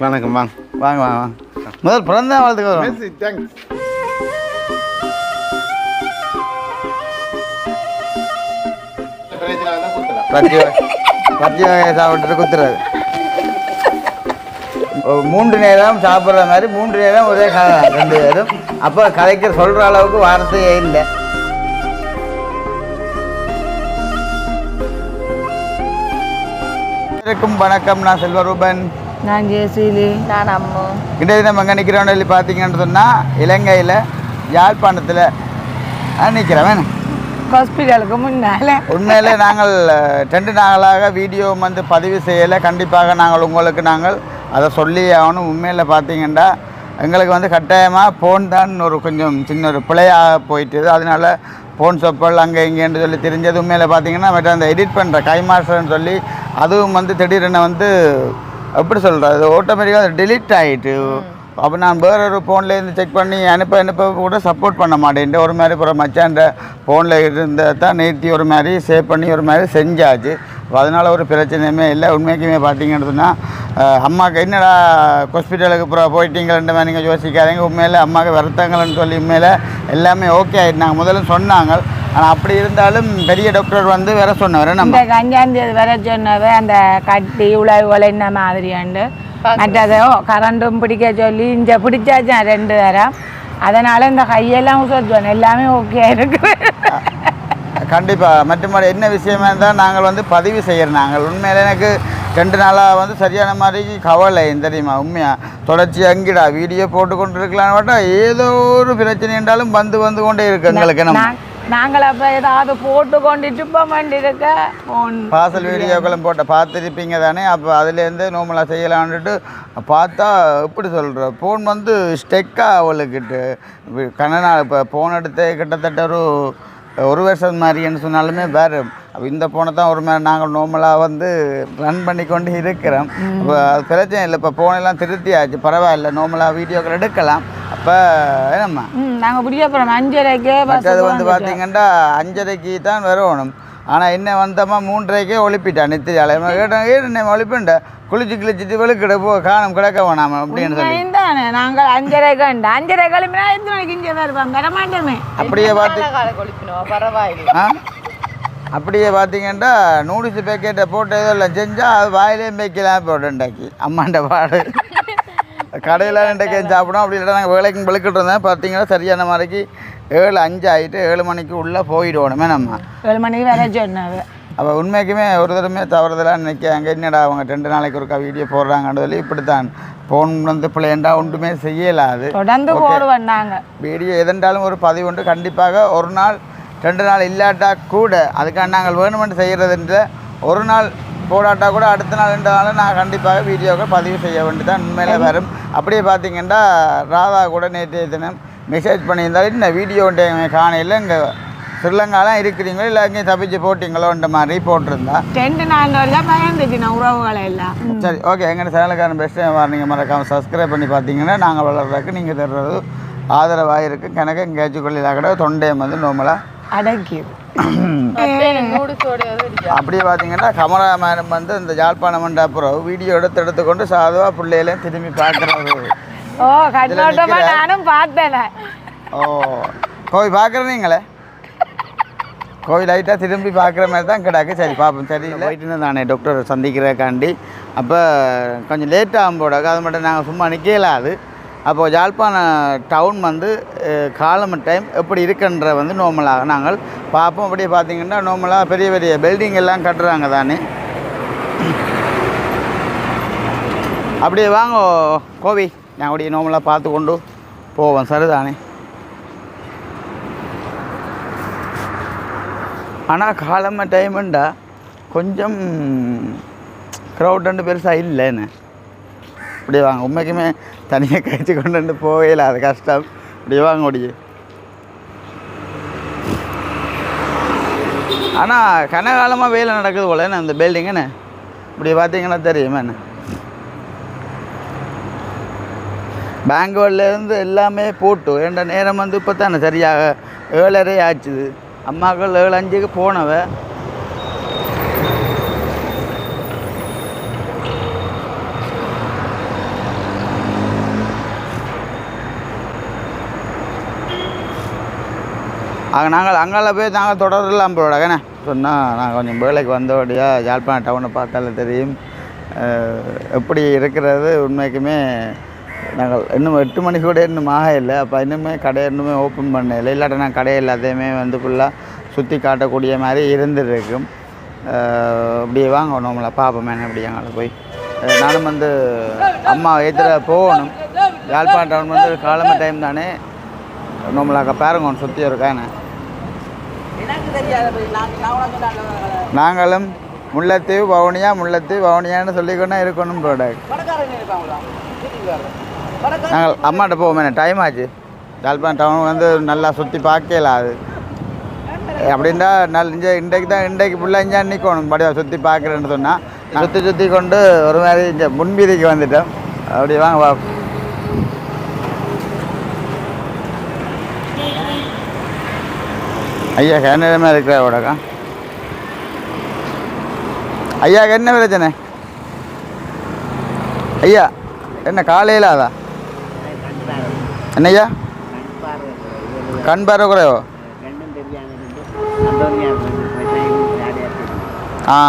வணக்கம் வாங்க. வாங்க வாங்க வாங்க. முதல் பிறந்த நாள் வாழ்த்துக்கு வரும். தேங்க்ஸ் பச்சை வகையை சாப்பிட்டுட்டு குத்துறாரு. மூன்று நேரம் சாப்பிட்ற மாதிரி மூன்று நேரம் ஒரே தான் ரெண்டு பேரும். அப்போ கதைக்க சொல்கிற அளவுக்கு வார்த்தையே இல்லை. இருக்கும் வணக்கம். நான் செல்வரூபன். நான் ஜெயசீலி. நான் அம்மு. இன்றைய நம்ம எங்கே நிற்கிறோம்னு சொல்லி பார்த்தீங்கன்னு சொன்னால் இலங்கையில் யாழ்ப்பாணத்தில் நிற்கிறவன் ஹாஸ்பிட்டலுக்கு முன்னால. உண்மையிலே நாங்கள் ரெண்டு நாளாக வீடியோ வந்து பதிவு செய்யலை. கண்டிப்பாக நாங்கள் உங்களுக்கு நாங்கள் அதை சொல்லி ஆகணும். உண்மையில் பார்த்தீங்கன்னா எங்களுக்கு வந்து கட்டாயமாக ஃபோன் தான் ஒரு கொஞ்சம் சின்ன ஒரு பிழையாக போயிட்டுது அதனால ஃபோன் சொப்பல் அங்கே இங்கேன்னு சொல்லி தெரிஞ்சது. உண்மையில் பார்த்தீங்கன்னா மற்ற அந்த எடிட் பண்ணுற கைமாஸ்டர்னு சொல்லி அதுவும் வந்து திடீரென வந்து எப்படி சொல்கிறது ஆட்டோமேட்டிக்காக டிலீட் ஆகிட்டு அப்போ நான் வேற ஒரு ஃபோன்லேருந்து செக் பண்ணி அனுப்ப அனுப்ப கூட சப்போர்ட் பண்ண மாட்டேன்ட்டு. ஒரு மாதிரி அப்புறம் மச்சான் ஃபோனில் இருந்தால் தான் நேர்த்தி ஒரு மாதிரி சேவ் பண்ணி ஒரு மாதிரி செஞ்சாச்சு. அதனால் ஒரு பிரச்சனையுமே இல்லை. உண்மைக்குமே பார்த்தீங்கன்னு சொன்னால் அம்மாவுக்கு என்னடா ஹாஸ்பிட்டலுக்கு அப்புறம் போயிட்டீங்களன்ற மாதிரி நீங்கள் யோசிக்காதீங்க. உண்மையில் அம்மாவுக்கு வருத்தங்கள்னு சொல்லி உண்மையில் எல்லாமே ஓகே ஆகிட்டு நாங்கள் முதல்ல சொன்னாங்க. ஆனால் அப்படி இருந்தாலும் பெரிய டாக்டர் வந்து வேற சொன்னவர் நம்ம இந்த வேற வர சொன்னவ அந்த கட்டி உழவுகள் என்ன மாதிரியாண்டு. மற்றதோ கரண்டும் பிடிக்க சொல்லி இங்க பிடிச்சாச்சான் ரெண்டு தரம். அதனால இந்த கையெல்லாம் சொத்துவோம் எல்லாமே ஓகே இருக்கு கண்டிப்பாக மற்றபடி என்ன விஷயமா இருந்தால் நாங்கள் வந்து பதிவு செய்கிறோம் நாங்கள் உண்மையில எனக்கு ரெண்டு நாளாக வந்து சரியான மாதிரி கவலை தெரியுமா? உண்மையாக தொடர்ச்சி அங்கிடா வீடியோ போட்டு கொண்டு இருக்கலாம்னு பார்த்தா ஏதோ ஒரு பிரச்சனை என்றாலும் வந்து வந்து கொண்டே இருக்கு. எங்களுக்கு நம்ம நாங்கள் அப்ப ஏதாவது போட்டு கொண்டு டிப்பம் இருக்க பார்சல் வீடியோக்களும் போட்ட பார்த்துருப்பீங்க தானே? அப்போ அதுலேருந்து நோமலாக செய்யலான்ட்டு பார்த்தா எப்படி சொல்கிற ஃபோன் வந்து ஸ்டெக்காக அவளுக்கிட்டு. கண்ணனா இப்போ ஃபோன் எடுத்து கிட்டத்தட்ட ஒரு ஒரு வருஷம் மாதிரின்னு சொன்னாலுமே வேறு அப்போ இந்த ஃபோனை தான் ஒரு மாதிரி நாங்கள் நார்மலாக வந்து ரன் பண்ணி கொண்டு இருக்கிறோம். இப்போ அது பிரச்சனை இல்லை. இப்போ ஃபோனெல்லாம் திருத்தியாச்சு. பரவாயில்ல. நார்மலாக வீடியோக்கள் எடுக்கலாம். அப்போ என்னம்மா? நாங்கள் பிடிக்க போகிறோம் அஞ்சரைக்கு மற்றது வந்து பார்த்தீங்கன்னா அஞ்சரைக்கு தான் வரணும். ஆனால் என்ன வந்தோமா மூன்றரைக்கே ஒழிப்பிட்டான் நித்தியால கேட்டேன் ஏன் என்ன ஒழிப்புண்ட குளிச்சு கிழிச்சிட்டு வெளுக்கிட போ காணும் கிடக்க வேணாம் அப்படின்னு சொல்லி. தானே நாங்கள் அஞ்சரை கண்டு அஞ்சரை கிளம்பினா எத்தனை மணிக்கு இங்கே வருவாங்க? வர மாட்டோமே அப்படியே பார்த்து ஆ? அப்படியே பார்த்தீங்கன்னா நூடுல்ஸ் பேக்கெட்டை போட்டு ஏதோ இல்லை செஞ்சால் அது வாயிலே மேய்க்கலாம் போட்டுண்டாக்கி அம்மாண்ட பாடு. கடையில் இன்றைக்கு சாப்பிடும் அப்படி இல்லை நாங்கள் வேலைக்கு வெளுக்கிட்டு இருந்தேன். பார்த்தீங்கன்னா சரியான மாதிரிக்கு ஏழு அஞ்சு ஆகிட்டு ஏழு மணிக்கு உள்ளே போயிடுவோணுமே நம்ம ஏழு மணிக்கு சொன்னாங்க. அப்போ உண்மைக்குமே ஒரு தடவை தவறுதலாக நினைக்காங்க என்னடா அவங்க ரெண்டு நாளைக்கு ஒருக்கா வீடியோ போடுறாங்கன்னு சொல்லி இப்படித்தான். ஃபோன் வந்து பிள்ளைண்டா ஒன்றுமே செய்யலாது தொடர்ந்து நாங்கள் வீடியோ எதென்றாலும் ஒரு பதிவு உண்டு. கண்டிப்பாக ஒரு நாள் ரெண்டு நாள் இல்லாட்டா கூட அதுக்காக நாங்கள் வேணுமென்று செய்கிறதுன்ற ஒரு நாள் போடாட்டா கூட அடுத்த நாள் என்றாலும் நான் கண்டிப்பாக வீடியோக்கள் பதிவு செய்ய வேண்டியதான் உண்மையில வரும். அப்படியே பார்த்தீங்கன்னா ராதா கூட நேற்றைய தினம் மெசேஜ் பண்ணியிருந்தாலும் இந்த வீடியோ காணையில் இங்கே ஸ்ரீலங்காலாம் இருக்கிறீங்களோ? இல்லை எங்கேயும் தப்பிச்சு போட்டிங்களோன்ற மாதிரி போட்டிருந்தா ரெண்டு நாள் பயந்துச்சு நான் உறவுகளை எல்லாம். சரி ஓகே எங்கள் சேனலுக்கான பெஸ்ட்டு நீங்கள் மறக்காமல் சப்ஸ்கிரைப் பண்ணி பார்த்தீங்கன்னா நாங்கள் வளர்றதுக்கு நீங்கள் தர்றது ஆதரவாக இருக்குது கணக்கு எங்கேயாச்சும் கொள்ளையில கூட தொண்டையம் வந்து நோமலாக அடக்கி அப்படியே பார்த்தீங்கன்னா கமராமேனம் வந்து இந்த யாழ்ப்பாணம் மண்ட அப்புறம் வீடியோ எடுத்து எடுத்துக்கொண்டு சாதுவாக பிள்ளைகளையும் திரும்பி பார்க்குறது. ஓ கண்ணோட்டமா நானும் பார்த்தேன். ஓ கோவில் பார்க்குற நீங்களே? கோவில் லைட்டாக திரும்பி பார்க்குற மாதிரி தான் கிடக்கு. சரி பார்ப்போம். சரி போயிட்டு தானே டாக்டர் சந்திக்கிறக்காண்டி அப்போ கொஞ்சம் லேட் ஆகும் போடாக்க அது மட்டும் நாங்கள் சும்மா நிற்கலாது அப்போது யாழ்ப்பாணம் டவுன் வந்து காலம் டைம் எப்படி இருக்குன்ற வந்து நோமலாக நாங்கள் பார்ப்போம். அப்படியே பார்த்தீங்கன்னா நோமலாக பெரிய பெரிய பில்டிங் எல்லாம் கட்டுறாங்க தானே. அப்படியே வாங்க கோவி நான் அப்படியே நோமலாக பார்த்து கொண்டு போவோம். சரிதானே? ஆனால் காலம டைமுண்டா கொஞ்சம் க்ரௌட் ரெண்டு பெருசாக இல்லைன்னு. அப்படியே வாங்க. உண்மைக்குமே தனியாக கழிச்சு கொண்டு வந்து போகல அது கஷ்டம். இப்படி வாங்க முடியும். ஆனால் கனகாலமாக வேலை நடக்குது போல. என்ன அந்த பில்டிங்குன்னு இப்படி பார்த்தீங்கன்னா தெரியுமா என்ன? பெங்களூர்லேருந்து எல்லாமே போட்டு என்ற நேரம் வந்து இப்போ தானே சரியாக ஏழரை ஆச்சுது. அம்மாக்கள் ஏழு அஞ்சுக்கு போனவ. அங்கே நாங்கள் அங்கால போய் நாங்கள் தொடரலாம் போடாங்கண்ணே சொன்னால் நான் கொஞ்சம் வேலைக்கு வந்தபடியாக யாழ்ப்பாணம் டவுனை பார்த்தாலே தெரியும். எப்படி இருக்கிறது உண்மைக்குமே நாங்கள் இன்னும் எட்டு மணி கூட இன்னும் ஆக இல்லை. அப்போ இன்னுமே கடை இன்னுமே ஓப்பன் பண்ணல. இல்லாட்ட நான் கடை எல்லாத்தையுமே வந்து ஃபுல்லாக சுற்றி காட்டக்கூடிய மாதிரி இருந்துருக்கும். அப்படியே வாங்க நம்மளை பார்ப்போமே அப்படி அங்கே போய். நானும் வந்து அம்மா ஏற்றுற போகணும். யாழ்ப்பாணம் டவுன் வந்து காலமை டைம் தானே. நம்மளாக்க பாருங்க ஒன்று சுற்றி இருக்கானே நாங்களும் முல்லைத்தீவு வவுனியா முல்லைத்தீவு வவுனியான்னு சொல்லிக்கொண்டே இருக்கணும் ப்ராடக்ட் நாங்கள் அம்மாட்ட போவோமே டைம் ஆச்சு? யாழ்ப்பாணம் டவுன் வந்து நல்லா சுற்றி பார்க்கல அது. அப்படின்னா நல் இங்கே இன்றைக்கு தான் இன்றைக்கு ஃபுல்லாக இங்கே நிற்கணும் படிவா சுற்றி பார்க்குறேன்னு சொன்னால் சுற்றி சுற்றி கொண்டு ஒரு மாதிரி இங்கே முன்வீதிக்கு வந்துட்டோம் அப்படி வாங்க ஐயா என்ன இருக்கிற உடக்கா ஐயா என்ன பிரச்சனை? ஐயா என்ன காலையில் அதா என்னய்யா? கண் பார்வை குறைவோ ஆ.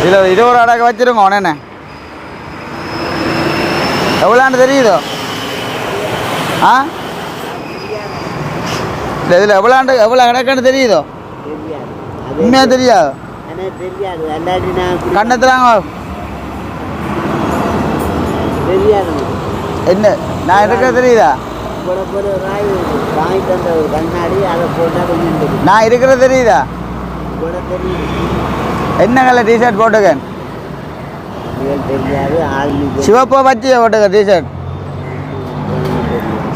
இது இதில் இது ஒரு அடக்க வச்சிருங்க உடனே. எவ்வளோன்னு தெரியுதோ? ஆ? இல்லை இதில் எவ்வளோண்டு எவ்வளோ கிடக்குன்னு தெரியுதோ? உண்மையாக தெரியாது? எனக்கு. என்ன? நான் இருக்க தெரியுதா? நான் இருக்கிற தெரியுதா? என்ன கலர் டிஷர்ட் போட்டுக்கேன்? சிவப்போ பச்சையை போட்டுக்க டிஷர்ட்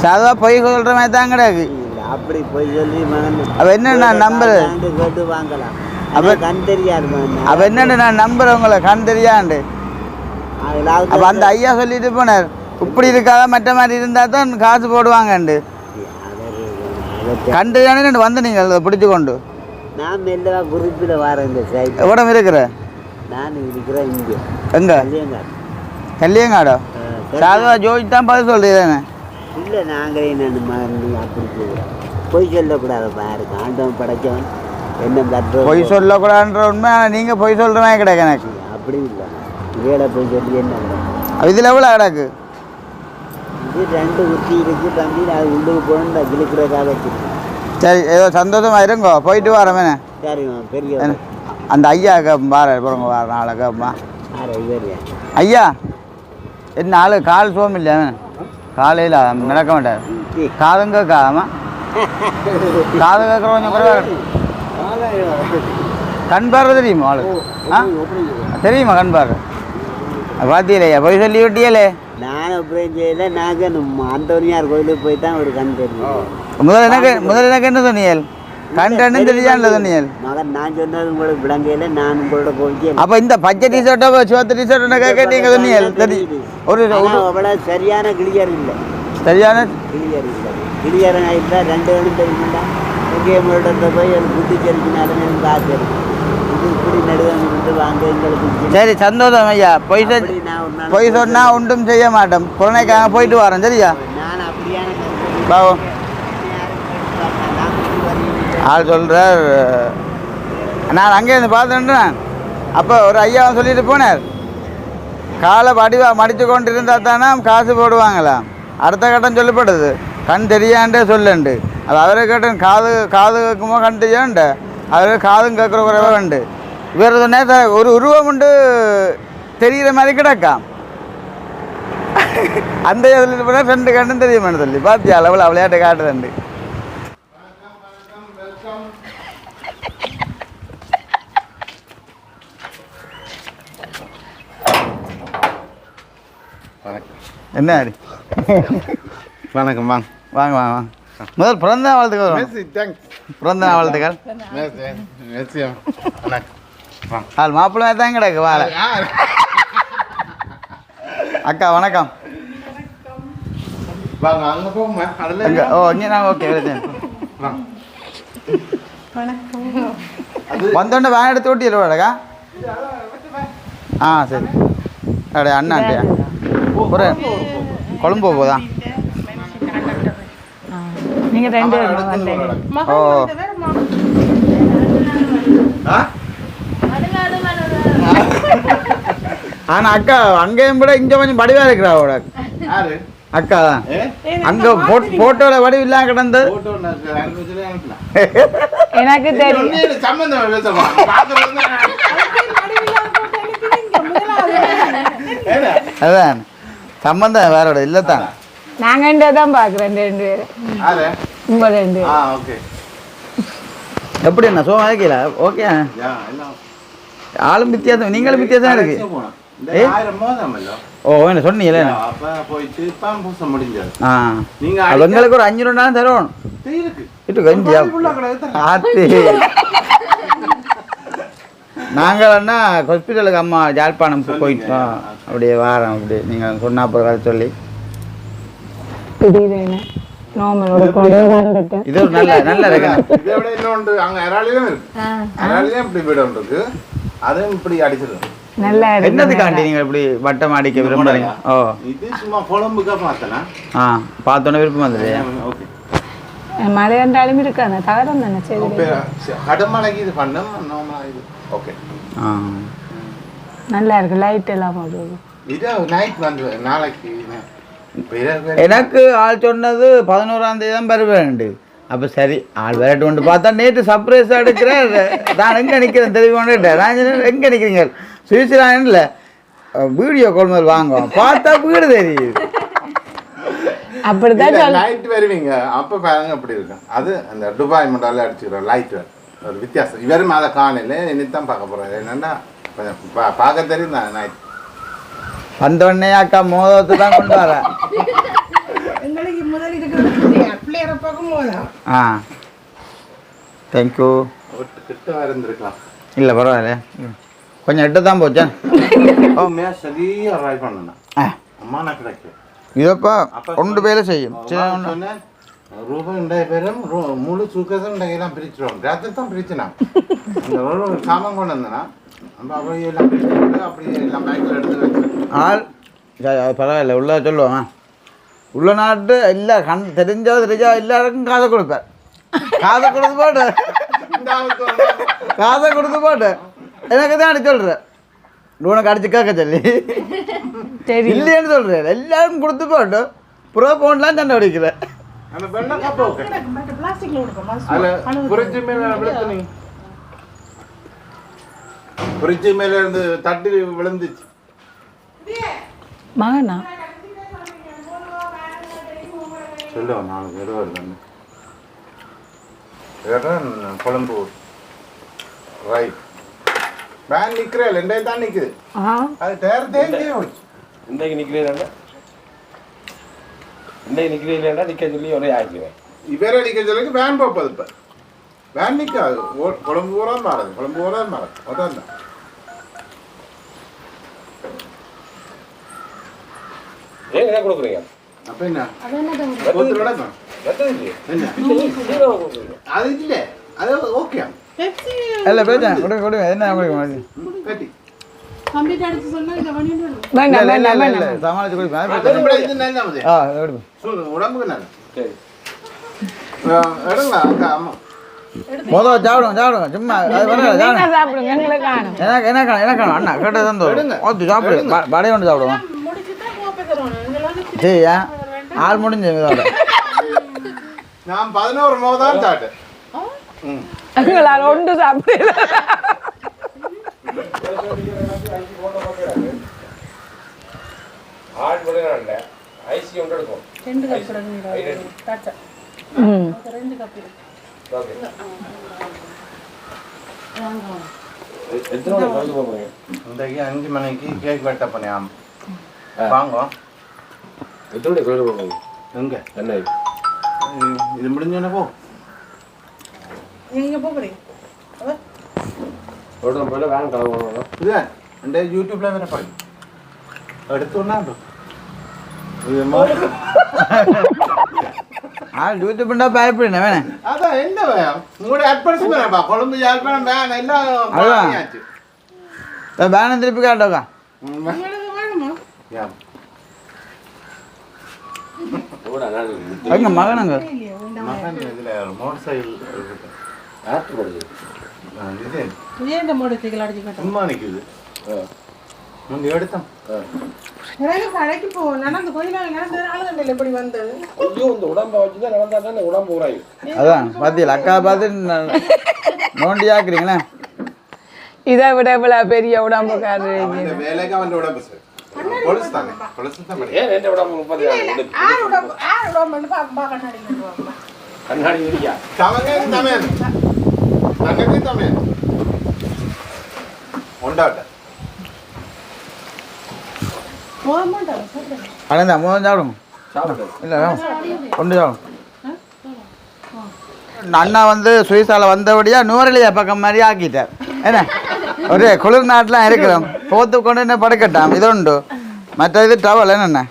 சாதா பொய் சொல்கிற மாதிரி தான் கிடக்கு. அப்படி போய் சொல்லி அவ என்ன நான் நம்புறது? ஆண்டு கேட்டு வாங்கலாம். அவ- அவ கண் தெரியாது அப்போ என்னன்னு நான் நம்புறேன் உங்களை? கண் தெரியாண்டு. அப்போ அந்த ஐயா சொல்லிட்டு போனார். இப்படி இருக்காத மற்ற மாதிரி இருந்தால் தான் காசு போடுவாங்கண்டு. கண்டு தானே வந்து நீங்கள் அதை பிடிச்சு கொண்டு நான் மெல்லவா குறிப்பிட வரேன் இந்த சைட் எவ்வளோ இருக்கிற? நான் இருக்கிறேன் இங்கே. எங்க? கல்யாணம் கல்லியங்காடோ சாதுவா தான் பதில் சொல்றீங்க இல்லை நாங்களே நான் மறந்து அப்படி பொய் சொல்லக்கூடாது பாருங்க ஆண்டவன் படைச்சவன். என்ன தட்டுறோம் பொய் சொல்லக்கூடாதுன்ற உண்மை நீங்கள் பொய் சொல்கிற மாதிரி கிடையாது எனக்கு. அப்படி இல்லை. வேலை போய் சொல்லி என்ன? இதில் எவ்வளோ கிடக்கு இது ரெண்டு குத்தி இருக்கு தம்பி அது உள்ளுக்கு போகணும் கிழக்கிறதுக்காக வச்சிருக்கேன். சரி ஏதோ சந்தோஷமா இருங்கோ போயிட்டு வரமே சரிம்மா பெரிய அந்த ஐயா பாருங்க வார நாளை கேப்பா ஆறு இவர் ஐயா என்ன ஆளு கால் சோம் இல்லையா காலையில் நடக்க மாட்டார். காதும் கேட்காம. காது கேட்குற கொஞ்சம் இருக்கு. கண் பார்வை தெரியுமா ஆளு ஆ? தெரியுமா கண் பார்வை? பார்த்தீங்களே போய் சொல்லி விட்டியலே. நான் அப்புறம் செய்யல நாங்கள் அந்தோனியார் கோயிலுக்கு போய் தான் ஒரு கண் தெரியும். முதல் எனக்கு முதல் எனக்கு என்ன சொன்னியல் கண் ரெண்டும் தெரியாதுல சொன்னியல் மகன் நான் சொன்னது உங்களுக்கு விளங்கையில் நான் உங்களோட போய் அப்போ இந்த பச்சை டிஷர்ட்டோ சிவத்து டிஷர்ட்டோ கேட்க நீங்கள் சொன்னியல் சரி ஒரு அவ்வளோ சரியான கிளியர் இல்லை. சரியான கிளியர் இல்லை. கிளியர் ஆகிட்டா ரெண்டு வேணும் தெரியுமில்ல எங்கே உங்கள்கிட்ட போய் எனக்கு புத்தி தெரிஞ்சினாலும் எனக்கு ஆசை சரி சந்தோஷம் ஐயா. பொய் பொய் சொன்னா ஒன்றும் செய்ய மாட்டோம். புறணைக்காக போயிட்டு வரேன் சரியா? பாவம். ஆள் சொல்கிறார் நான் அங்கேருந்து பார்த்துட்டேன் அப்போ ஒரு ஐயா சொல்லிட்டு போனார். காலை வடிவா மடித்து கொண்டு இருந்தால் தானே காசு போடுவாங்களாம். அடுத்த கட்டம் சொல்லப்படுது. கண் தெரியாண்டே சொல்லுண்டு. அது அவரை கேட்டேன் காது காது கேட்குமோ கண் தெரியாண்டு? அவர் காதும் கேட்குற குறைவா உண்டு. இவர் சொன்னே ஒரு உருவம் உண்டு தெரிகிற மாதிரி கிடக்காம் அந்த இதில் போனால் ரெண்டு கண்ணும் தெரியுமான்னு சொல்லி. பார்த்தியா அளவில் விளையாட்டு காட்டுதுண்டு. என்ன அடி வணக்கம் வாங்க. வாங்க வாங்க வாங்க. முதல் பிறந்த நாள் வாழ்த்துக்கள் பிறந்த நாள் வாழ்த்துக்கள். ஆள் மாப்பிள்ளை தான் கிடக்கு வாழ. அக்கா வணக்கம். ஓ இங்கே நான் ஓகே வாங்க வந்தோடனே வேன் எடுத்து ஓட்டிடுவாடக்கா ஆ சரி. அடே அண்ணாண்டியா ஒரு கொழும்பு போதா? நீங்க ரெண்டு ஓ. ஆனா அக்கா அங்கேயும் கூட இங்க கொஞ்சம் வடிவா இருக்கிறா அவட அக்கா. தான் அங்க போட்டோல வடிவு இல்லாம கிடந்தது. எனக்கு தெரியும். அதான். சம்பந்தம் வேறோட இல்லை தான்? நாங்க ரெண்டு தான் பாக்குறேன் ரெண்டு பேரும் யாரு? உங்க ரெண்டு ஆ பேரும் ஓகே எப்படி என்ன சோமா இருக்கீங்களா ஓகே ஆளும் வித்தியாசம் நீங்களும் வித்தியாசம் இருக்கு. ஓ என்ன சொன்னீங்களே? எங்களுக்கு ஒரு அஞ்சு ரெண்டாயிரம் தருவோம். அடிக்க- இருக்கு இட்டு கொஞ்சம் ஃபுல்லா கிடக்கு ஆத்தி நாங்கள் என்ன ஹாஸ்பிட்டலுக்கு அம்மா யாழ்ப்பாணம் போயிட்டோம். அப்படியே வாரம் அப்படி நீங்கள் சொன்னா அப்புறம் வர சொல்லி. இது ஒரு நல்ல நல்ல இதை விட இன்னொன்று அங்க அராலியும் இருக்கு. அராலியும் இப்படி வீடு ஒன்று இருக்கு. அதுவும் இப்படி அடிச்சிடும் நல்லா இருக்கு என்னதுக்காண்டி நீங்கள் இப்படி வட்டம் அடிக்க விரும்புறீங்க? ஓ. இது சும்மா குழம்புக்கா பார்த்தனா? ஆ விருப்பம் வந்துடு ஓகே. மழை என்றாலும் இருக்காங்க தகரம் தானே சரி கடுமலைக்கு இது பண்ணோம். நோமா இது. ஓகே ஆ. நல்லா இருக்கு லைட் எல்லாம் போடுறது இது நைட் வந்து நாளைக்கு பிறகு எனக்கு ஆள் சொன்னது பதினோராம் தேதி தான் வருவேன்ண்டு அப்போ சரி ஆள் விரட்டு கொண்டு பார்த்தா நேற்று சர்ப்ரைஸாக எடுக்கிறேன் நான் எங்கே நிற்கிறேன் தெரியுமான்னு நான் எங்கே நிற்கிறீங்க சுவிட்சர்லாண்டில் வீடியோ கொள்முதல் வாங்குவோம் பார்த்தா வீடு தெரியுது. அப்படிதான் நைட் வருவீங்க. அப்ப பாருங்க அப்படி இருக்கும். அது அந்த துபாய் மண்டால அடிச்சுக்கிறோம் லைட் ஒரு வித்தியாசம். இவரும் அதை காணல இனித்தான் பார்க்க போறாரு. என்னன்னா கொஞ்சம் பா- பார்க்க தெரியும் தான் நைட் வந்தோடனே அக்கா மோதத்தை தான் கொண்டு வரேன் எங்களுக்கு முதல் இருக்கிற பார்க்கும் ஆ. தேங்க்யூ கிட்ட வேற இருந்திருக்கலாம். இல்லை பரவாயில்ல. கொஞ்சம் எட்டு தான் போச்சேன் சரியா ட்ரை அம்மா நான் கிடைக்கும் இதப்பா ஒன்று பேரை செய்யும். சரி ரூபாய் ரெண்டாயிரம் பேரும் ரூ- முழு சூக்கஸும் எல்லாம் பிரிச்சிருவோம் ராத்திரி தான் பிரிச்சுனா. அந்த ஒரு சாமான் கொண்டு வந்தேன்னா நம்ம அப்படியே எல்லாம் பிரிச்சு அப்படியே எல்லாம் பேக்கில் எடுத்து வச்சு ஆள் பரவாயில்ல உள்ள சொல்லுவாங்க உள்ள நாட்டு எல்லா கண் தெரிஞ்சோ தெரிஞ்சோ எல்லாருக்கும் காதை கொடுப்பேன். காதை கொடுத்து போட்டு இந்த காதை கொடுத்து போட்டு எனக்கு தான் அடிச்சு சொல்கிறேன் உனக்கு அடிச்சு கேட்க சொல்லி. சரி இல்லைன்னு சொல்கிறேன் எல்லாரும் கொடுத்து போட்டு ப்ரோ ஃபோன்லாம் சண்டை அடிக்கிறேன் அந்த வெள்ளை கப்பை ஓகே. மற்ற பிளாஸ்டிக்ல கொடுப்போமா அதில் புரிஞ்சு மேலே விழுத்து நீ புரிஞ்சு மேலே இருந்து தட்டி விழுந்துச்சு. மகனா? சொல்லுவோம் நாளைக்கு இருபது தானே இதான் கொழம்பு ரைட் வேன் நிற்கிறேன் ரெண்டே தான் நிற்குது அது தேர் தேங்கியே போச்சு இன்றைக்கு நிற்கிறீங்களா இன்றைக்கு நிற்கிறீங்களா நிற்க சொல்லி ஒரே ஆக்கிடுவேன். இவரே நிற்க சொல்லிக்கு வேன் போப்பது இப்போ வேன் நிற்காது கொழம்பு பூரா மாறுது கொழம்பு பூரா மாறுது அதான். தான் ஏன் என்ன கொடுக்குறீங்க? அப்போ என்ன? அது இல்லை. அது ஓகே. இல்லை பேச்சேன் கொடுங்க கொடுங்க. என்ன கொடுங்க கட்டி மொதல் சாப்பிடுங்க சாப்பிடுங்க. சும்மா எனக்கு என்ன காணும் என்ன காணும்? அண்ணா கேட்டது எடுங்க. ஓத்து சாப்பிடு ப- வடையை கொண்டு சாப்பிடுவோம். முடிச்சுதான் கோப்பை தருவாங்க எங்களால சரி ஏன் ஆள் முடிஞ்சு நான் பதினோரு தான் சாப்பிட்டேன். ஒன்று ஆழ்முறையில் ஐசி ஒன்று எடுக்கும் ரெண்டு கப் அஞ்சு மணிக்கு கேக் வெட்ட பண்ணியாம் வாங்க. எத்தனை கலந்து போகிறீங்க எங்கே? இது முடிஞ்சோன்னே போ. எங்கே யூடியூப்ல வேற பாருங்க എടുത്തോണ്ടാണ്ടോ ആ ഡ്യൂട്ടി പിണ്ട ഭയപ്പെടണ വേണേ അതാ എന്റെ ഭയം നിങ്ങളുടെ അഡ്വാൻസ് വേണ്ട കൊളമ്പ് ജാൽപ്പണം വേണം എല്ലാം വേണം തിരിപ്പിക്കാട്ടോ எங்க மகனுங்க மகன் இதுல மோட்டர் சைக்கிள் ஆட்டு படுது இது ஏன் இந்த மோட்டர் சைக்கிள் அடிச்சு சும்மா நிக்குது முந்தி எடுத்தோம் எனக்கு கடைக்கு போவோம். நடந்து கொஞ்ச நாள் நடந்து ஆளுகண்டில் எப்படி வந்தது ஐயோ இந்த உடம்ப வச்சுதான் நடந்தா தானே உடம்பு உராயும் அதான் பாத்தியில் அக்கா பார்த்து நோண்டி ஆக்குறீங்களே? இதை விட இவ்வளோ பெரிய உடம்புக்காரரு இந்த வேலைக்கு அவன் உடம்பு சரி கொலுசு தானே கொலுசு தான். பண்ணி ஏன் ரெண்டு உடம்பு முப்பது நாள் ஆறு உடம்பு ஆறு உடம்பு பாப்பா கண்ணாடி. கண்ணாடி தவங்க உண்டாட்ட அண்ணா முதல் சாப்பிடுங்க சாப்பிடு. இல்லை கொண்டு சாப்பிடும் அண்ணா வந்து சுவிஸால வந்தபடியா நூறலியா பக்கம் மாதிரி ஆக்கிட்டார் என்ன? ஒரு குளிர் நாட்டிலாம் இருக்கிறோம். போத்து கொண்டு என்ன படுக்கட்டாம். இது உண்டு. மற்ற இது டவல் என்னென்ன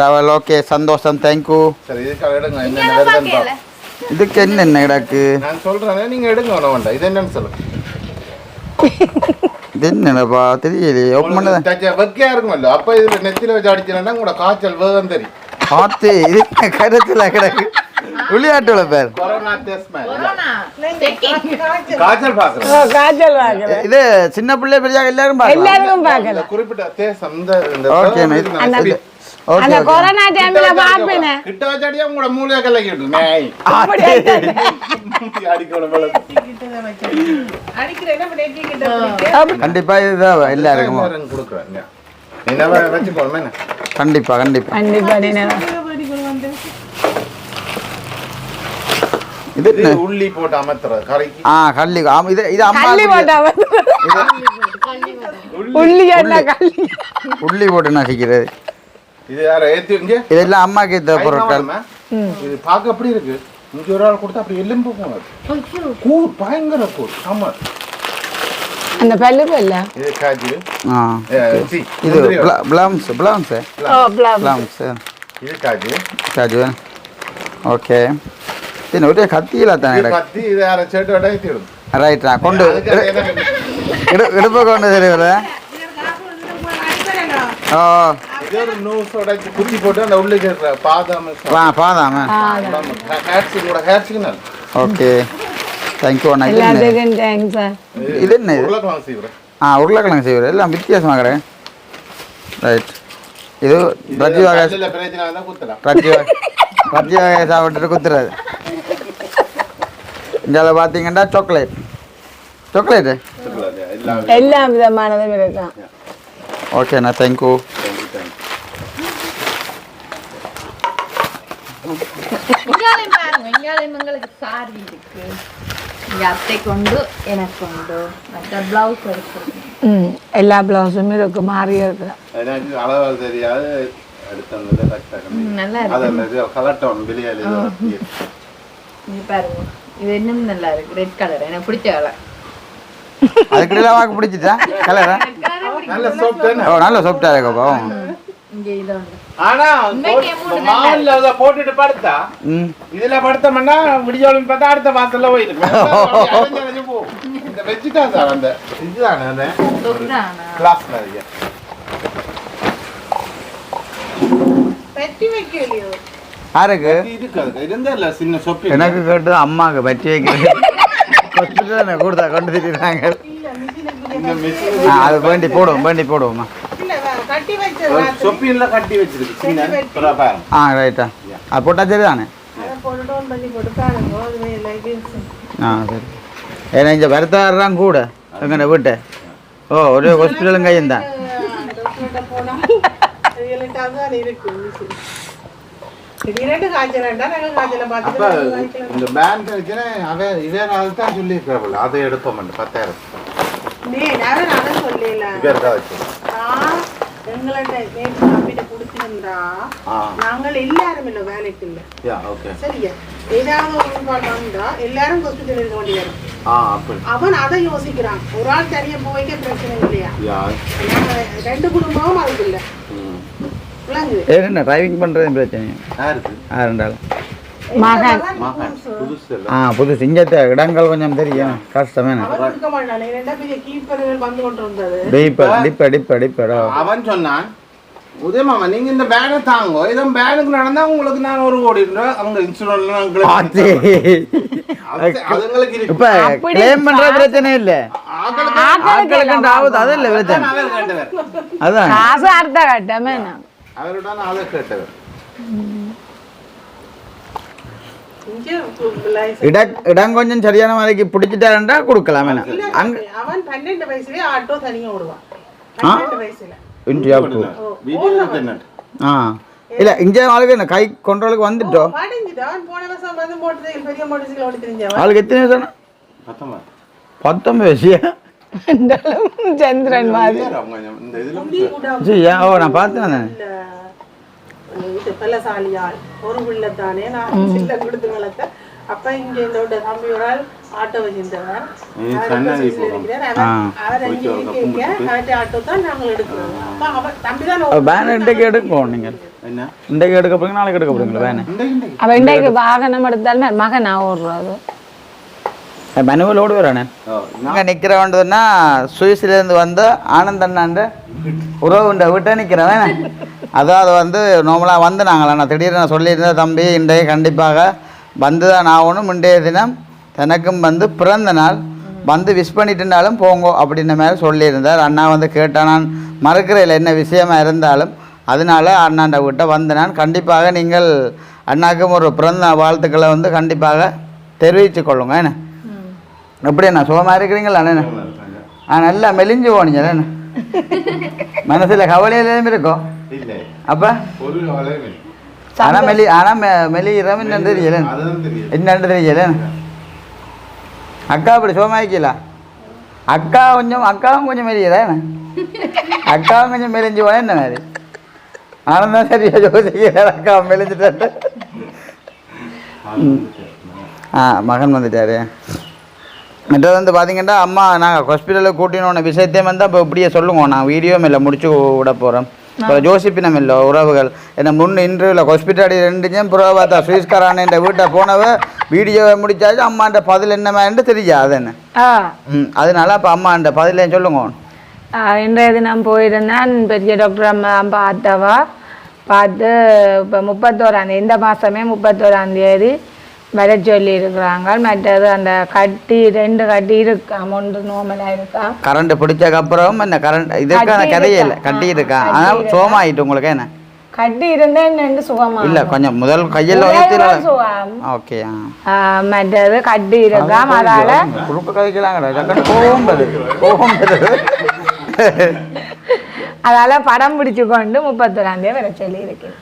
டவல் ஓகே சந்தோஷம். தேங்க்யூ. இதுக்கு என்னென்ன கிடக்கு? நான் சொல்றேன் நீங்க எடுங்க வேண்டாம் இது என்னன்னு சொல்லுங்க இது என்னப்பா தெரியலையே ஓப்பன் பண்ணதான் தச்ச வெக்கையா இருக்குமல்ல அப்ப இதுல நெத்தில வச்சு அடிச்சேன்னா கூட காய்ச்சல் வேகம் தெரியும் பார்த்து இது கருத்துல கிடக்கு விளையாட்டுல பேர் இது சின்ன பிள்ளை பெரிய எல்லாரும் இந்த குறிப்பிட்ட தேசம் அந்த- கொரோனா டைம்ல பார்ப்பேனே கிட்ட வச்சாடியா உங்களோட மூளையை கலக்கி விட்டு மேய் அடிக்கணும் கண்டிப்பா இதுதான் எல்லாருக்கும் கண்டிப்பா கண்டிப்பா இது உள்ளி போட்டு அமர்த்துறது. ஆ கள்ளி. இது இது அம்மா கள்ளி போட்டா உள்ளி. என்ன கள்ளி? உள்ளி போட்டு நசிக்கிறது. இது யார ஏத்தி இங்க? இதெல்லாம் அம்மாக்கு இந்த பொருட்கள்? இது பார்க்க அப்படி இருக்கு? இங்க ஒரு ஆள் கொடுத்தா அப்படி எலும்பு போனது கூர் பயங்கர கூர். ஆமா. அந்த பல்லு பல்ல இது காஜு. ஆ. சி. இது பிளவுஸ் பிளவுஸ் ஓ பிளம் பிளவுஸ் இது காஜு. Charge okay. இது கிடக்கு கத்தி இது யார சேட்டு வடை குத்தி போட்டு அந்த உள்ளே பாதாம் பாதாம. ஓகே. தேங்க்யூ அண்ணா. இது என்ன? எல்லாத்துக்கும் தேங்க்ஸ் சார் இது என்ன இது? உருளைக்கிழங்கு செய்கிறேன் ஆ உருளைக்கிழங்கு செய்வது எல்லாம் வித்தியாசமாக கிடையாது ரைட் இது ரஜி வகை கல்லில் பிரச்சனை வந்தால் குத்தலாம் ரஜி வகை ரஜி வகை சாப்பிட்டுட்டு குத்துறது இங்கே பார்த்தீங்கன்னா சாக்லேட் சாக்லேட்டு எல்லாம் எல்லா விதமானதும் ஓகேண்ணா தேங்க்யூ இங்காலையும் எங்களுக்கு சாரி இருக்கு. இங்க அத்தை கொண்டு எனக்கு கொண்டு. மற்ற பிளவுஸ் இருக்கு. ம் எல்லா பிளவுஸும் இருக்கு மாறி இருக்கு. எனக்கு அளவு தெரியாது. நல்லா அது இருக்கு அந்த இது கலட்டோன் வெளியால் இது பாருங்க. இது இன்னும் நல்லா இருக்கு. ரெட் கலர் எனக்கு பிடிச்ச கலர் அதுக்கு வாக்கு பிடிச்சிச்சா? கலரா நல்ல ஓ நல்ல இங்க இது ஆனா அதை போட்டுட்டு படுத்தா இதுல படுத்தோம்னா விடியோலும் பார்த்தா அடுத்த வாசல்ல போகும். இந்த வச்சுட்டா சார் அந்த இதுதானே கிளாஸ் நிறைய யாருக்கு? எனக்கு கேட்டு அம்மாவுக்கு பற்றி வைக்கிறது கொடுத்தா கொண்டு திட்டாங்க அது வேண்டி போடுவோம் வேண்டி போடுவோம்மா. வா, கட்டி வச்சிருக்கு. ஆ ரைட்டா அது போட்டால் சரி தானே ஆ சரி. ஏன்னா இந்த வருத்தாடுறான் கூட எங்கண்ணே வீட்டை. ஓ ஒரே ஹாஸ்பிட்டலும் கையும் தான். இந்த பேண்ட் வச்சுன்னா அவன் இதே நாள் தான் சொல்லி இருக்கிறவள் அதை எடுப்போம் பத்தாயிரம். நீ நேரம் அதை சொல்லல. இவருக்கா வச்சு நான் எங்கள்ட்ட நேற்று தம்பிட்ட கொடுத்திருந்தா நாங்கள் எல்லாரும் இல்லை வேலைக்கு இல்லை. Yeah okay. சரியா? ஏதாவது ஒரு உட்பாடு வந்தா எல்லாரும் ஹாஸ்பிட்டல் இருக்க வேண்டியது அவன் அதை யோசிக்கிறான். ஒரு ஆள் தனியா போய்க்க பிரச்சனை இல்லையா? ரெண்டு குடும்பமும் அதுக்கு இல்லை. ஏன்னா டிரைவிங் பண்ணுறது பிரச்சனை யாருக்கு? ஆ ரெண்டாள் மகன். ஆ புது சிங்கத்தை இடங்கள் கொஞ்சம் தெரியும். கஷ்டமேண்ணே அவன் சொன்னான் உதயமாமா நீங்க இந்த பேனை தாங்கோ. இதை பேனுக்கு நடந்தா உங்களுக்கு நான் ஒரு கோடி ரூபாய் அவங்க இன்சூரன்ஸ் இப்ப கிளைம் பண்ற பிரச்சனை இல்ல. ஆக்களுக்கு ஆகுது அது இல்ல பிரச்சனை. அதான் காசு அடுத்த கட்டமே கேட்டவர். இடம் கொஞ்சம் சரியான மாதிரிக்கு பிடிச்சிட்டாருன்றா கொடுக்கலாம் இல்ல, அங்க அவன் பன்னெண்டு வயசுலயே ஆட்டோ தனியா ஓடுவான். பன்னெண்டு வயசுல. இந்தியா என்ன ஆ. இல்ல இங்க ஆளுக்கு என்ன? கை கொண்டவளுக்கு வந்துட்டோம் ஆளுக்கு எத்தனை வயசு? பத்தொன்பது. வயசியா சந்திரன் மாதிரி. நான் பார்த்தேன் இது பல்லசாலியாள் ஒரு பிள்ளை தானே நான் சில்ல கொடுத்து வளர்த்த அப்ப இங்க இந்த தம்பி ஒரு ஆள் ஆட்டோ வச்சிருந்தவர் அவர் அங்கே ஆட்டோ தான் நாங்கள் எடுக்கிறோம். அப்ப அவர் தம்பி தான் வேன் இன்றைக்கு எடுக்கும் என்ன? இன்றைக்கு எடுக்க போறீங்க நாளைக்கு எடுக்க போறீங்களா வேன் அவ இன்றைக்கு வாகனம் எடுத்தாலும் மகன் நான் ஓடுறது மனுவல் ஓடி வரானே? இங்கே நிற்கிறவன்றதுன்னா சுவிஸ்லேருந்து வந்து ஆனந்த் அண்ணாண்ட உறவுண்ட விட்ட நிற்கிறவன் அதாவது வந்து நார்மலாக வந்து நாங்களா நான் திடீர்னு சொல்லியிருந்தேன் தம்பி இன்றைய கண்டிப்பாக வந்து தான் ஆகணும். இன்றைய தினம் தனக்கும் வந்து பிறந்த நாள். வந்து விஷ் பண்ணிட்டுனாலும் போங்கோ அப்படின்ற மாதிரி சொல்லியிருந்தார். அண்ணா வந்து கேட்டால் நான் மறுக்கிறதில்ல என்ன விஷயமா இருந்தாலும் அதனால அண்ணாண்ட விட்ட வந்து நான் கண்டிப்பாக நீங்கள் அண்ணாக்கும் ஒரு பிறந்த வாழ்த்துக்களை வந்து கண்டிப்பாக தெரிவித்து கொள்ளுங்க. என்ன? எப்படி என்ன சுகமாக இருக்கிறீங்களா? அண்ணே ஆ நல்லா மெலிஞ்சு போனீங்க. மனசில் கவலையிலும் இருக்கும் அப்போ. ஆனால் மெலி ஆனால் மெ மெலிகிறோம் என்னன்னு தெரியல என்னன்னு தெரியல அக்கா அப்படி சுகமாயிக்கல அக்கா கொஞ்சம் அக்காவும் கொஞ்சம் என்ன அக்காவும் கொஞ்சம் மெலிஞ்சு போனா என்ன மாதிரி ஆனந்தான் சரியா யோசிக்கிறார் அக்கா மெலிஞ்சிட்டு ஆ மகன் வந்துட்டாரு மற்றது வந்து பார்த்தீங்கன்னா அம்மா நாங்கள் ஹாஸ்பிட்டலுக்கு கூட்டினோன விஷயத்தையும் வந்து அப்போ இப்படியே சொல்லுவோம் நான் வீடியோ இல்லை முடிச்சு விட போகிறோம் இப்போ ஜோசிப்பினம் இல்லை உறவுகள். என்ன முன் இன்டர்வியூவில் ஹாஸ்பிட்டல் ரெண்டுச்சும் புறவை பார்த்தா சுவிஸ்காரான இந்த வீட்டை போனவ வீடியோவை முடிச்சாச்சு அம்மாண்ட பதில் என்னமான்னு தெரியாது என்ன ஆ. ம் அதனால அப்போ அம்மாண்ட பதிலையும் சொல்லுங்க? இன்றைய தினம் போயிருந்தேன் பெரிய டாக்டர் அம்மா பார்த்தவா பார்த்து இப்போ முப்பத்தோராந்தேதி இந்த மாதமே முப்பத்தோராம் தேதி வர சொல்லி இருக்கிறாங்க மற்றது அந்த கட்டி ரெண்டு கட்டி இருக்கா? ஒன்று நோமலாக இருக்கா? கரண்ட் பிடிச்சதுக்கு அப்புறம் என்ன கரண்ட்? இதுக்கான கதையே இல்லை. இருக்கா? கட்டி இருக்கா? ஆனால் இருக்கா? சோமாயிட்டு உங்களுக்கு என்ன? கட்டி இருந்தேன் ரெண்டு சுகமா இல்லை கொஞ்சம் முதல் கையில் சுகம். ஓகே மற்றது கட்டி இருக்காம் அதால குறுக்க வருது. கோவம் வருது. அதால படம் பிடிச்சு கொண்டு முப்பத்தோராம் தேதி வர சொல்லி இருக்கேன்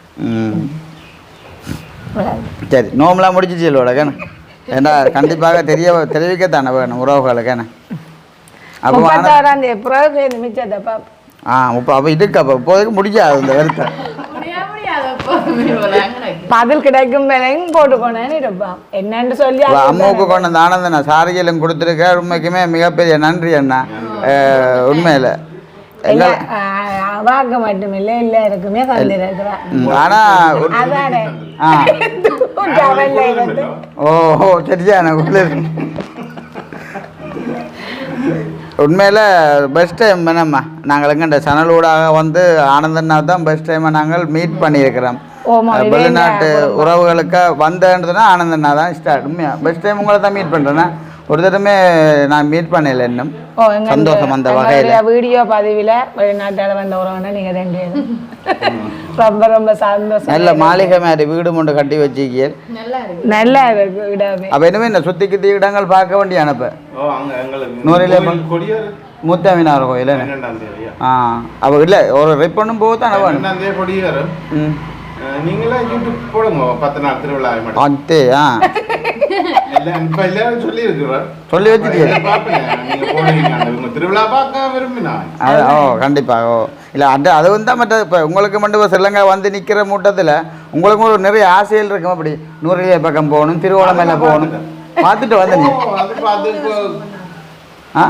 சரி நோம்பலாம் முடிச்சிச்சு இல்லோட கேன. ஏண்டா கண்டிப்பாக தெரிய தெரிவிக்கத்தானே வேணும் உறவுகளுக்கு அப்போ ஆ முப்ப அப்போ இதுக்கு அப்போ இப்போதைக்கு முடியாது இந்த வருத்தம் பதில் கிடைக்கும் விலையும் போட்டுக்கோனேன்னு இருப்பான். என்னன்னு சொல்லி இப்போ அம்மாவுக்கு கொண்டு வந்த ஆனந்தண்ணா சாரிகளும் கொடுத்துருக்க உண்மைக்குமே மிகப்பெரிய நன்றி அண்ணா. அஹ், உண்மையில எங்கள் வாக்கு மட்டுமில்லை எல்லாருக்குமே தந்திருக்கிறான் ஆனா அதானே. ஆ. டவல்ல இருந்து ஓ ஓ சரியான. உண்மையில் பெஸ்ட் டைம் என்னம்மா? நாங்கள் எங்கண்ட சனலூடாக வந்து ஆனந்தண்ணா தான் பெஸ்ட் டைமை நாங்கள் மீட் பண்ணியிருக்கிறோம். வெளிநாட்டு உறவுகளுக்கு வந்தேன்றதுனா ஆனந்தண்ணா தான் ஸ்டார்ட் உண்மையா? பெஸ்ட் டைம் உங்களை தான் மீட் பண்ணுறேன்னா ஒரு தடவை நான் மீட் பண்ணல இன்னும். சந்தோஷம் அந்த வகையில். வீடியோ பதிவில் வெளிநாட்டால வந்த உறவுனா நீங்க ரெண்டு ரொம்ப ரொம்ப சந்தோஷம். நல்ல மாளிகை மாதிரி வீடு மூண்டு கட்டி வச்சிருக்கீங்க நல்லா இருக்கு. இடமே அப்போ இனிமேல் இந்த சுற்றி கித்தி இடங்கள் பார்க்க வேண்டிய அனுப்ப ஓ அங்க எங்களுக்கு நூறிலே மூத்தாமினார் கோயில்? என்ன? ஆ. அப்போ இல்லை ஒரு ரிப் பண்ணும் போது தானே வேணும் நீங்களே யூடியூப் போடுங்க பத்து நாள் திருவிழா மட்டும். அத்தே ஆ. சொல்லி இருக்கிறார் சொல்லி திருவிழா பார்க்க விரும்பினா. அது ஓ கண்டிப்பாக ஓ. இல்லை அது அது வந்து தான் மற்ற இப்போ உங்களுக்கு மட்டும் ஸ்ரீலங்கா வந்து நிற்கிற மூட்டத்தில் உங்களுக்கும் ஒரு நிறைய ஆசைகள் இருக்கும். அப்படி நூறிலே பக்கம் போகணும் திருவோணமேல போகணும். பார்த்துட்டு வந்து நீ. ஓ, அது பார்த்து இப்போ ஆ?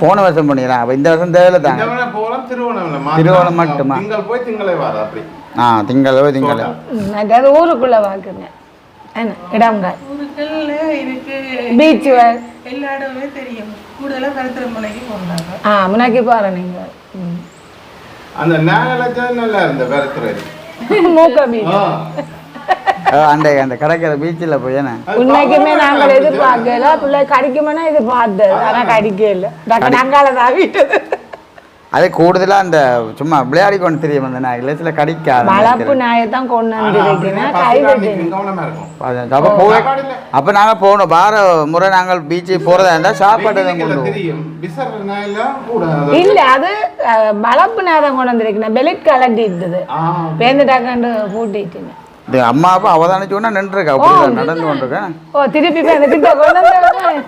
போன வருஷம் அப்போ இந்த வருஷம் தேவையில்ல தாங்க. இந்த போலாம் திருவண்ணாமலை திருவோணம் மட்டுமா? போய் திங்களே வர அப்படி. ஆ திங்களோ திங்களோ மற்றது ஊருக்குள்ள வாக்குங்க. என்ன இருக்கு. பீச் எல்லா இடமே தெரியும். கூடுதலா கருத்துரை மலைக்கு போனாங்க ஆ முன்னாக்கி பாரு நீங்க. அந்த நாகலட்சம் நல்லா இருந்த பெருத்துறது மூக்கமி அந்த அந்த கிடைக்கிற பீச்சில் போய் உண்மைக்குமே நாங்கள் எதிர்பார்க்கல. பிள்ளை கடிக்குமெனா எதிர்பார்த்தது. ஆனா கடிக்கல. டக்கு நாங்கால தாவிட்டது அது கூடுதலாக அந்த சும்மா விளையாடி கொண்டு தெரியும் அந்த நான் இல்லை சில கடிக்காது வளர்ப்பு நாயை தான் கொண்டு இருக்கும். அப்போ இல்ல. அப்போ நாங்கள் போகணும். வார முறை நாங்கள் பீச்சு போகிறதா இருந்தால் சாப்பாடு தான் கொண்டு இல்ல அது வளர்ப்பு நாயை தான் கொண்டு வந்திருக்கேன் பெலிட் கலட்டிட்டுது. ஆ, பேந்துட்டாக்கண்டு பூட்டிட்டுனேன் இது அம்மா அப்பா அவதானிச்சோன்னா நின்றுருக்கா. அப்படி நடந்து கொண்டிருக்கேன். ஓ திருப்பி போய் அந்த கிட்ட கொண்டு வந்தவனே.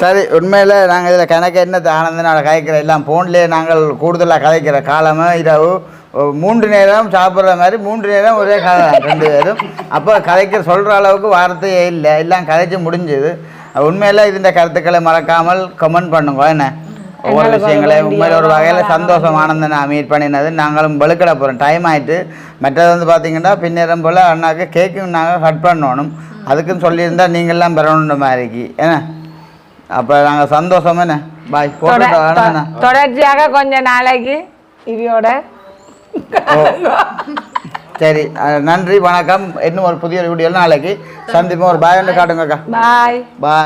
சரி உண்மையில் நாங்கள் இதில் கணக்கு என்ன ஆனந்தனால கதைக்கிற எல்லாம் ஃபோன்லேயே நாங்கள் கூடுதலாக கதைக்கிற காலமாக இரவு மூன்று நேரம் சாப்பிட்ற மாதிரி மூன்று நேரம் ஒரே கதை தான் ரெண்டு பேரும். அப்போ கதைக்கிற சொல்கிற அளவுக்கு வார்த்தையே இல்லை. எல்லாம் கதைச்சு முடிஞ்சுது. உண்மையில் இதுன்ற கருத்துக்களை மறக்காமல் கமெண்ட் பண்ணுங்க. என்ன? ஒவ்வொரு விஷயங்களையும் உண்மையில் ஒரு வகையில் சந்தோஷம் ஆனந்தனை மீட் பண்ணினது நாங்களும் வெளுக்கிட போகிறோம் டைம் ஆயிட்டு. மற்றது வந்து பார்த்தீங்கன்னா பின்னேரம் போல் அண்ணாக்கு கேக்கும் நாங்கள் கட் பண்ணணும். அதுக்குன்னு சொல்லியிருந்தா நீங்கள்லாம் பெறணுன்ற மாதிரிக்கு என்ன? அப்போ நாங்கள் சந்தோஷம் என்ன பாய் தொடர்ச்சியாக கொஞ்ச நாளைக்கு இவியோட. சரி நன்றி வணக்கம். இன்னும் ஒரு புதிய வீடியோ நாளைக்கு சந்திப்போம். ஒரு பாய் ஒன்று காட்டுங்கக்கா. பாய் பாய்